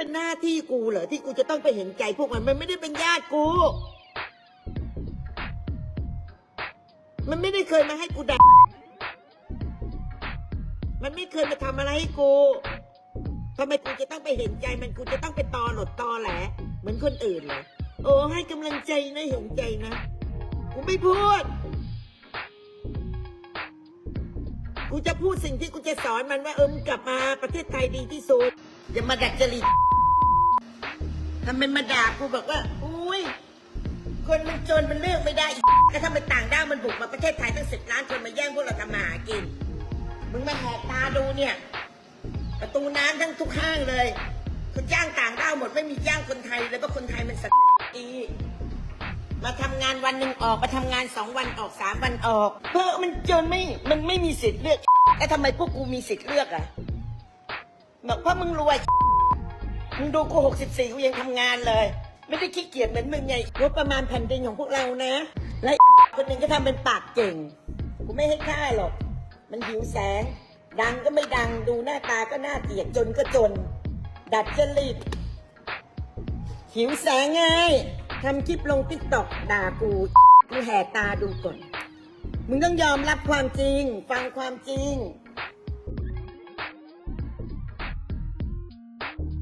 เป็นหน้าที่กูเหรอที่กูจะต้องไปเห็นใจพวกมันมันไม่ได้เป็นญาติกู มันไม่ได้เคยมาให้กูด่ามันไม่เคยมาทำอะไรให้กูทำไมกูจะต้องไปเห็นใจมันกูจะต้องไปตอหลดตอแหลเหมือนคนอื่นเหรอโอ้ให้กำลังใจนะเห็นใจนะกูไม่พูด กูจะพูดสิ่งที่กูจะสอนมันว่าเออมึงกลับมาประเทศไทยดีที่สุด อย่ามาดักจริตทำเป็นมาด่ากูบอกว่า อุ้ย คนมันจนมันเลือกไม่ได้อีกก็ทำเป็นต่างด้าวมันบุกมาประเทศไทยตั้งสิบล้านคนมาแย่งพวกเราทำมาหากิน มึงมาแหกตาดูเนี่ย ประตูน้ำทั้งทุกห้างเลยคุณจ้างต่างด้าวหมดไม่มีจ้างคนไทยเลยเพราะคนไทยมันสัตว์ดีมาทำงานวันหนึ่งออกมาทำงานสองวันออกสามวันออก เพราะมันจนไม่ มันไม่มีสิทธิ์เลือกแล้วทำไมพวกกูมีสิทธิ์เลือกอะ บอกเพราะมึงรวยมึงดูกูหกสิบสี่กูยังทำงานเลย ไม่ได้ขี้เกียจเหมือนมึงไงงบประมาณแผ่นดินของพวกเรานะ และคนหนึ่งก็ทำเป็นปากเก่ง กูไม่ให้ค่าหรอก มันหิวแสง ดังก็ไม่ดังดูหน้าตาก็หน่าเกลียดจนก็จน ดัดจริตหิวแสงไงทำคลิปลงติ๊กตอกด่ากูกูแหกตาดูก่อน มึงต้องยอมรับความจริง ฟังความจริง